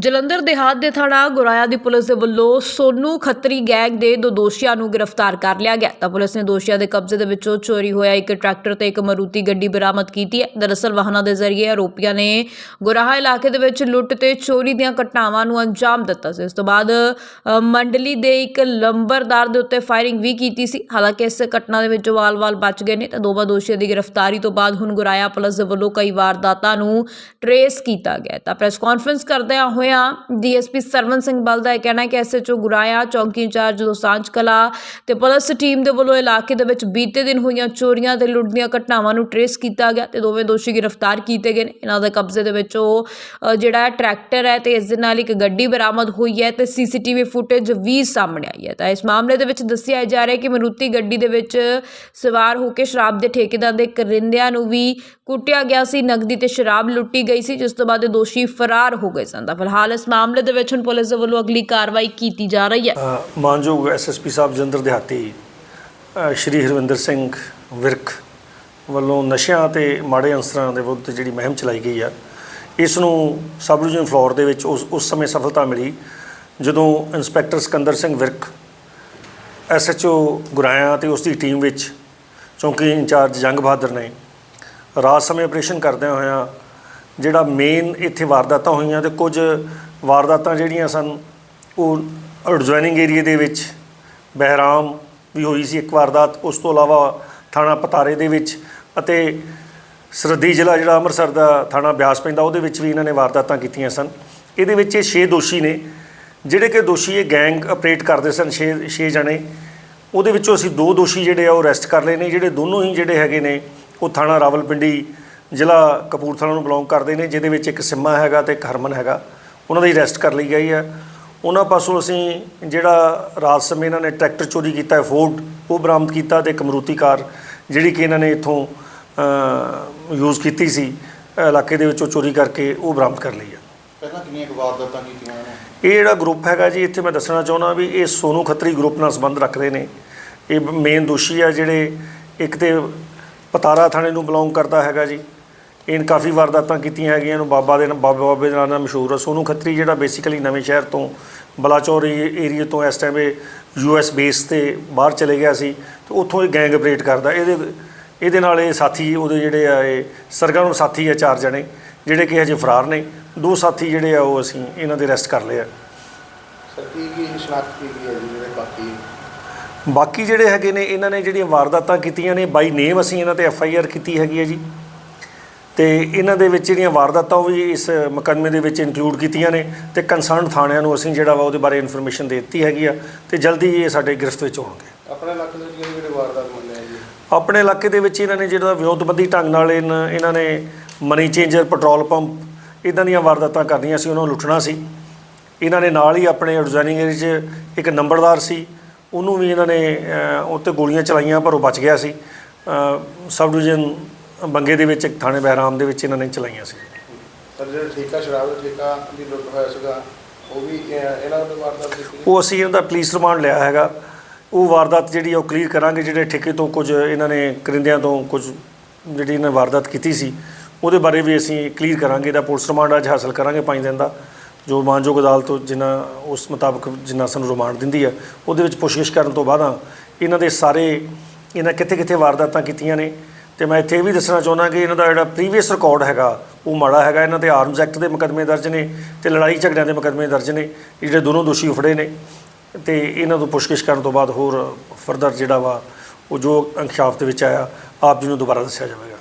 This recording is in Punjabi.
ਜਲੰਧਰ ਦੇਹਾਤ ਦੇ ਥਾਣਾ ਗੁਰਾਇਆ ਦੀ ਪੁਲਿਸ ਦੇ ਵੱਲੋਂ ਸੋਨੂ ਖੱਤਰੀ ਗੈਂਗ ਦੇ ਦੋ ਦੋਸ਼ੀਆਂ ਨੂੰ ਗ੍ਰਿਫਤਾਰ ਕਰ ਲਿਆ ਗਿਆ। ਤਾਂ ਪੁਲਿਸ ਨੇ ਦੋਸ਼ੀਆਂ ਦੇ ਕਬਜ਼ੇ ਦੇ ਵਿੱਚੋਂ ਚੋਰੀ ਹੋਇਆ ਇੱਕ ਟਰੈਕਟਰ ਤੇ ਇੱਕ ਮਰੂਤੀ ਗੱਡੀ ਬਰਾਮਦ ਕੀਤੀ ਹੈ। ਦਰਅਸਲ ਵਾਹਨਾਂ ਦੇ ਜ਼ਰੀਏ ਆਰੋਪੀਆਂ ਨੇ ਗੁਰਾਹਾ ਇਲਾਕੇ ਦੇ ਵਿੱਚ ਲੁੱਟ ਤੇ ਚੋਰੀ ਦੀਆਂ ਘਟਨਾਵਾਂ ਨੂੰ ਅੰਜਾਮ ਦਿੱਤਾ ਸੀ। ਇਸ ਤੋਂ ਬਾਅਦ ਮੰਡਲੀ ਦੇ ਇੱਕ ਲੰਬਰਦਾਰ ਦੇ ਉੱਤੇ ਫਾਇਰਿੰਗ ਵੀ ਕੀਤੀ ਸੀ। ਹਾਲਾਂਕਿ ਇਸ ਘਟਨਾ ਦੇ ਵਿੱਚ ਵਾਲ-ਵਾਲ ਬਚ ਗਏ ਨੇ, ਤਾਂ ਦੋਵਾਂ ਦੋਸ਼ੀਆਂ ਦੀ ਗ੍ਰਿਫਤਾਰੀ ਤੋਂ ਬਾਅਦ ਹੁਣ ਗੁਰਾਇਆ ਪੁਲਿਸ ਦੇ ਵੱਲੋਂ ਕਈ ਵਾਰਦਾਤਾਂ ਨੂੰ ਟਰੇਸ ਕੀਤਾ ਗਿਆ ਤਾਂ ਪ੍ਰੈਸ ਕਾਨਫਰੰਸ ਕਰਦਿਆਂ ਹੋਏ ਹੋਇਆਂ ਡੀਐਸਪੀ ਸਰਵਨ ਸਿੰਘ ਬਲ ਦਾ ਇਹ ਕਹਿਣਾ ਹੈ ਕਿ ਐਸਐਚਓ ਗੁਰਾਇਆ ਚੌਂਕੀ ਇੰਚਾਰਜ ਦੋਸਾਂਝ ਕਲਾ ਤੇ ਪੁਲਿਸ ਟੀਮ ਦੇ ਵੱਲੋਂ ਇਲਾਕੇ ਦੇ ਵਿੱਚ ਬੀਤੇ ਦਿਨ ਹੋਈਆਂ ਚੋਰੀਆਂ ਤੇ ਲੁੱਟ ਦੀਆਂ ਘਟਨਾਵਾਂ ਨੂੰ ਟਰੇਸ ਕੀਤਾ ਗਿਆ ਤੇ ਦੋਵੇਂ ਦੋਸ਼ੀ ਗ੍ਰਿਫਤਾਰ ਕੀਤੇ ਗਏ ਨੇ। ਇਹਨਾਂ ਦੇ ਕਬਜ਼ੇ ਦੇ ਵਿੱਚ ਉਹ ਅ, ਜਿਹੜਾ ਹੈ ਟਰੈਕਟਰ ਹੈ ਤੇ ਇਸ ਦੇ ਨਾਲ ਇੱਕ ਗੱਡੀ ਬਰਾਮਦ ਹੋਈ ਹੈ ਤੇ ਸੀਸੀਟੀਵੀ ਫੁਟੇਜ ਵੀ ਸਾਹਮਣੇ ਆਈ ਹੈ। ਤਾਂ ਇਸ ਮਾਮਲੇ ਦੇ ਵਿੱਚ ਦੱਸਿਆ ਜਾ ਰਿਹਾ ਹੈ ਕਿ ਮਰੂਤੀ ਗੱਡੀ ਦੇ ਵਿੱਚ ਸਵਾਰ ਹੋ ਕੇ ਸ਼ਰਾਬ ਦੇ ਠੇਕੇਦਾਰ ਦੇ ਕਰਿੰਦਿਆਂ ਨੂੰ ਵੀ ਕੁੱਟਿਆ ਗਿਆ ਸੀ। ਨਗਦੀ ਤੇ ਸ਼ਰਾਬ ਲੁੱਟੀ ਗਈ ਸੀ ਜਿਸ ਤੋਂ ਬਾਅਦ ਇਹ ਦੋਸ਼ੀ ਫਰਾਰ ਹੋ ਗਏ ਸਨ। ਤਾਂ ਫਿਲਹਾਲ ਇਸ ਮਾਮਲੇ ਦੇ ਵਿੱਚ ਹੁਣ ਪੁਲਿਸ ਦੇ ਵੱਲੋਂ ਅਗਲੀ ਕਾਰਵਾਈ ਕੀਤੀ ਜਾ ਰਹੀ ਹੈ। ਅ, ਮਾਨਯੋਗ ਐਸਐਸਪੀ ਸਾਹਿਬ ਜਲੰਧਰ ਦਿਹਾਤੀ ਸ਼੍ਰੀ ਹਰਵਿੰਦਰ ਸਿੰਘ ਵਿਰਕ ਵੱਲੋਂ ਨਸ਼ਿਆਂ ਤੇ ਮਾੜੇ ਅੰਸਰਾਂ ਦੇ ਵਿਰੁੱਧ ਜਿਹੜੀ ਮੁਹਿੰਮ ਚਲਾਈ ਗਈ ਆ ਇਸ ਨੂੰ ਸਬ ਡਿਵੀਜ਼ਨ ਫਲੋਰ ਦੇ ਵਿੱਚ ਉਸ ਉਸ ਸਮੇਂ ਸਫਲਤਾ ਮਿਲੀ ਜਦੋਂ ਇੰਸਪੈਕਟਰ ਸਿਕੰਦਰ ਸਿੰਘ ਵਿਰਕ ਐਸਐਚਓ ਗੁਰਾਇਆ ਤੇ ਉਸ ਦੀ ਟੀਮ ਵਿੱਚ ਚੌਂਕੀ ਇੰਚਾਰਜ ਜੰਗ ਬਹਾਦਰ ਨੇ ਰਾਤ ਸਮੇਂ ਆਪਰੇਸ਼ਨ ਕਰਦਿਆਂ ਹੋਇਆਂ ਜਿਹੜਾ ਮੇਨ ਇੱਥੇ ਵਾਰਦਾਤਾਂ ਹੋਈਆਂ ਤੇ ਕੁਝ ਵਾਰਦਾਤਾਂ ਜਿਹੜੀਆਂ ਸਨ, ਉਹ ਐਡਜੋਇਨਿੰਗ ਏਰੀਆ ਦੇ ਵਿੱਚ ਬਹਿਰਾਮ ਵੀ ਹੋਈ ਸੀ ਇੱਕ ਵਾਰਦਾਤ, ਉਸ ਤੋਂ ਇਲਾਵਾ ਥਾਣਾ ਪਤਾਰੇ ਦੇ ਵਿੱਚ ਅਤੇ ਸਰਹੱਦੀ ਜ਼ਿਲ੍ਹਾ ਜਿਹੜਾ ਅੰਮ੍ਰਿਤਸਰ ਦਾ ਥਾਣਾ ਬਿਆਸ ਪੈਂਦਾ, ਉਹਦੇ ਵਿੱਚ ਵੀ ਇਹਨਾਂ ਨੇ ਵਾਰਦਾਤਾਂ ਕੀਤੀਆਂ ਸਨ। ਇਹਦੇ ਵਿੱਚ ਇਹ 6 ਦੋਸ਼ੀ ਨੇ, ਜਿਹੜੇ ਕਿ ਦੋਸ਼ੀ ਇਹ ਗੈਂਗ ਆਪਰੇਟ ਕਰਦੇ ਸਨ 6 6 ਜਣੇ। ਉਹਦੇ ਵਿੱਚੋਂ ਅਸੀਂ ਦੋ ਦੋਸ਼ੀ ਜਿਹੜੇ ਆ ਉਹ ਅਰੈਸਟ ਕਰ ਲਏ ਨੇ, ਜਿਹੜੇ ਦੋਨੋਂ ਹੀ ਜਿਹੜੇ ਹੈਗੇ ਨੇ, ਉਹ ਥਾਣਾ ਰਾਵਲਪਿੰਡੀ ਜ਼ਿਲ੍ਹਾ ਕਪੂਰਥਲਾ ਨੂੰ ਬਿਲੋਂਗ ਕਰਦੇ ਨੇ ਜਿਹਦੇ ਵਿੱਚ ਇੱਕ ਸਿੰਮਾ ਹੈਗਾ ਤੇ ਇੱਕ ਹਰਮਨ ਹੈਗਾ। ਉਹਨਾਂ ਦੀ ਅਰੈਸਟ ਕਰ ਲਈ ਗਈ ਹੈ। ਉਹਨਾਂ ਪਾਸੋਂ ਅਸੀਂ ਜਿਹੜਾ ਰਾਤ ਸਮੇਂ ਇਹਨਾਂ ਨੇ ਟਰੈਕਟਰ ਚੋਰੀ ਕੀਤਾ ਹੈ ਫੋਰਡ ਉਹ ਬਰਾਮਦ ਕੀਤਾ ਤੇ ਇੱਕ ਮਰੂਤੀ ਕਾਰ ਜਿਹੜੀ ਕਿ ਇਹਨਾਂ ਨੇ ਇੱਥੋਂ ਯੂਜ਼ ਕੀਤੀ ਸੀ ਇਲਾਕੇ ਦੇ ਵਿੱਚੋਂ ਚੋਰੀ ਕਰਕੇ ਉਹ ਬਰਾਮਦ ਕਰ ਲਈ ਹੈ। ਪਹਿਲਾਂ ਕਿੰਨੀਆਂ ਵਾਰਦਾਤਾਂ ਕੀਤੀਆਂ ਇਹ ਜਿਹੜਾ ਗਰੁੱਪ ਹੈਗਾ ਜੀ ਇੱਥੇ ਮੈਂ ਦੱਸਣਾ ਚਾਹੁੰਦਾ ਵੀ ਇਹ ਸੋਨੂ ਖੱਤਰੀ ਗਰੁੱਪ ਨਾਲ ਸੰਬੰਧ ਰੱਖਦੇ ਨੇ। ਇਹ ਮੇਨ ਦੋਸ਼ੀ ਆ ਜਿਹੜੇ ਇੱਕ ਤੇ ਪਤਾਰਾ ਥਾਣੇ ਨੂੰ ਬਿਲੋਂਗ ਕਰਦਾ ਹੈਗਾ ਜੀ। ਇਹਨ ਕਾਫੀ ਵਾਰਦਾਤਾਂ ਕੀਤੀਆਂ ਹੈਗੀਆਂ ਇਹਨੂੰ ਬਾਬਾ ਦੇ ਬਾਬੇ ਬਾਬੇ ਦੇ ਨਾਂ ਨਾਲ ਮਸ਼ਹੂਰ ਆ। ਸੋਨੂ ਖੱਤਰੀ ਜਿਹੜਾ ਬੇਸਿਕਲੀ ਨਵੇਂ ਸ਼ਹਿਰ ਤੋਂ ਬਲਾਚੌਰ ਏਰੀਆ ਤੋਂ ਇਸ ਟਾਈਮ ਇਹ ਯੂਐਸ ਬੇਸ ਤੇ ਬਾਹਰ ਚਲੇ ਗਿਆ ਸੀ ਤੇ ਉੱਥੋਂ ਇਹ ਗੈਂਗ ਆਪਰੇਟ ਕਰਦਾ। ਇਹਦੇ ਇਹਦੇ ਨਾਲ ਇਹ ਸਾਥੀ ਉਹਦੇ ਜਿਹੜੇ ਆ ਇਹ ਸਰਗਰਮ ਸਾਥੀ ਆ ਚਾਰ ਜਣੇ ਜਿਹੜੇ ਕਿ ਹਜੇ ਫਰਾਰ ਨੇ। ਦੋ ਸਾਥੀ ਜਿਹੜੇ ਆ ਉਹ ਅਸੀਂ ਇਹਨਾਂ ਦੇ ਅਰੈਸਟ ਕਰ ਲਏ ਆ ਸਰ ਕੀ ਕੀ ਸ਼ਨਾਖਤ ਕੀਤੀ ਹੈ ਜੀ ਜਿਹੜੇ ਬਾਕੀ? ਬਾਕੀ ਜਿਹੜੇ ਹੈਗੇ ਨੇ ਇਹਨਾਂ ਨੇ ਜਿਹੜੀਆਂ ਵਾਰਦਾਤਾਂ ਕੀਤੀਆਂ ਨੇ ਬਾਈ ਨੇਮ ਅਸੀਂ ਇਹਨਾਂ ਤੇ ਐਫ ਆਈ ਆਰ ਕੀਤੀ ਹੈਗੀ ਹੈ ਜੀ। ਤੇ ਇਹਨਾਂ ਦੇ ਵਿੱਚ ਜਿਹੜੀਆਂ ਵਾਰਦਾਤਾਂ ਉਹ ਵੀ ਇਸ ਮੁਕੱਦਮੇ ਦੇ ਵਿੱਚ ਇਨਕਲੂਡ ਕੀਤੀਆਂ ਨੇ ਤੇ ਕੰਸਰਨ ਥਾਣਿਆਂ ਨੂੰ ਅਸੀਂ ਜਿਹੜਾ ਵਾ ਉਹਦੇ ਬਾਰੇ ਇਨਫੋਰਮੇਸ਼ਨ ਦੇ ਦਿੱਤੀ ਹੈਗੀ ਆ ਤੇ ਜਲਦੀ ਇਹ ਸਾਡੇ ਗ੍ਰਿਫਤ ਵਿੱਚ ਹੋਣਗੇ। ਆਪਣੇ ਇਲਾਕੇ ਦੇ ਵਿੱਚ ਕਿਹੜੇ ਕਿਹੜੇ ਵਾਰਦਾਤ ਮੰਨੇ ਆ ਜੀ? ਆਪਣੇ ਇਲਾਕੇ ਦੇ ਵਿੱਚ ਇਹਨਾਂ ਨੇ ਜਿਹੜਾ ਵਿਉਂਤਬੰਦੀ ਢੰਗ ਨਾਲ ਇਹਨਾਂ ਨੇ ਮਨੀ ਚੇਂਜਰ ਪੈਟਰੋਲ ਪੰਪ ਇਦਾਂ ਦੀਆਂ ਵਾਰਦਾਤਾਂ ਕਰਨੀਆਂ ਸੀ ਉਹਨਾਂ ਨੂੰ ਲੁੱਟਣਾ ਸੀ। ਇਹਨਾਂ ਨੇ ਨਾਲ ਹੀ ਆਪਣੇ ਐਡਜ਼ਾਈਨਿੰਗ ਏਰੀਆ 'ਚ ਇੱਕ ਨੰਬਰਦਾਰ ਸੀ ਉਹਨੂੰ ਵੀ ਇਹਨਾਂ ਨੇ ਉੱਤੇ ਗੋਲੀਆਂ ਚਲਾਈਆਂ ਪਰ ਉਹ ਬਚ ਗਿਆ ਸੀ। ਸਬ ਡਿਵੀਜ਼ਨ ਬੰਗੇ ਦੇ ਵਿੱਚ ਇੱਕ ਥਾਣੇ ਬਹਿਰਾਮ ਦੇ ਵਿੱਚ ਇਹਨਾਂ ਨੇ ਚਲਾਈਆਂ ਸੀ। ਸਰ ਜਿਹੜਾ ਠੇਕਾ ਸ਼ਰਾਬ ਦਾ ਠੇਕਾ ਦੀ ਲੁੱਟ ਹੋਇਆ ਸੀਗਾ ਉਹ ਵੀ ਇਹ- ਇਹਨਾਂ ਦੇ ਵਾਰਦਾਤ ਕੀਤੀ ਜੀ? ਉਹ ਅਸੀਂ ਇਹਨਾਂ ਦਾ ਪੁਲਿਸ ਰਿਮਾਂਡ ਲਿਆ ਹੈਗਾ। ਉਹ ਵਾਰਦਾਤ ਜਿਹੜੀ ਆ ਉਹ ਕਲੀਅਰ ਕਰਾਂਗੇ ਜਿਹੜੇ ਠੇਕੇ ਤੋਂ ਕੁਝ ਇਹਨਾਂ ਨੇ ਕਰਿੰਦਿਆਂ ਤੋਂ ਕੁਝ ਜਿਹੜੀ ਇਹਨਾਂ ਨੇ ਵਾਰਦਾਤ ਕੀਤੀ ਸੀ ਉਹਦੇ ਬਾਰੇ ਵੀ ਅਸੀਂ ਕਲੀਅਰ ਕਰਾਂਗੇ। ਇਹਦਾ ਪੁਲਿਸ ਰਿਮਾਂਡ ਅੱਜ ਹਾਸਲ ਕਰਾਂਗੇ ਪੰਜ ਦਿਨ ਦਾ। ਜੋ ਮਾਨਯੋਗ ਅਦਾਲਤ ਤੋਂ ਜਿੰਨਾ ਉਸ ਮੁਤਾਬਕ ਜਿੰਨਾ ਸਾਨੂੰ ਰਿਮਾਂਡ ਦਿੰਦੀ ਆ ਉਹਦੇ ਵਿੱਚ ਪੁੱਛਗਿੱਛ ਕਰਨ ਤੋਂ ਬਾਅਦ ਇਹਨਾਂ ਦੇ ਸਾਰੇ ਇਹਨਾਂ ਕਿੱਥੇ ਕਿੱਥੇ ਵਾਰਦਾਤਾਂ ਕੀਤੀਆਂ ਨੇ ਤੇ ਮੈਂ ਇੱਥੇ ਇਹ ਵੀ ਦੱਸਣਾ ਚਾਹੁੰਦਾ ਕਿ ਇਹਨਾਂ ਦਾ ਜਿਹੜਾ ਪ੍ਰੀਵੀਅਸ ਰਿਕਾਰਡ ਹੈਗਾ, ਉਹ ਮਾੜਾ ਹੈਗਾ। ਇਹਨਾਂ ਤੇ ਆਰਮਸ ਐਕਟ ਦੇ ਮੁਕੱਦਮੇ ਦਰਜ ਨੇ ਤੇ ਲੜਾਈ ਝਗੜਿਆਂ ਦੇ ਮੁਕੱਦਮੇ ਦਰਜ ਨੇ ਜਿਹੜੇ ਦੋਨੋਂ ਦੋਸ਼ੀ ਉਫੜੇ ਨੇ। ਤੇ ਇਹਨਾਂ ਤੋਂ ਪੁੱਛਗਿੱਛ ਕਰਨ ਤੋਂ ਬਾਅਦ ਹੋਰ ਫਰਦਰ ਜਿਹੜਾ ਵਾ, ਉਹ ਜੋ ਅੰਕਸ਼ਾਫ ਦੇ ਵਿੱਚ ਆਇਆ, ਆਪ ਜੀ ਨੂੰ ਦੁਬਾਰਾ ਦੱਸਿਆ ਜਾਵੇਗਾ।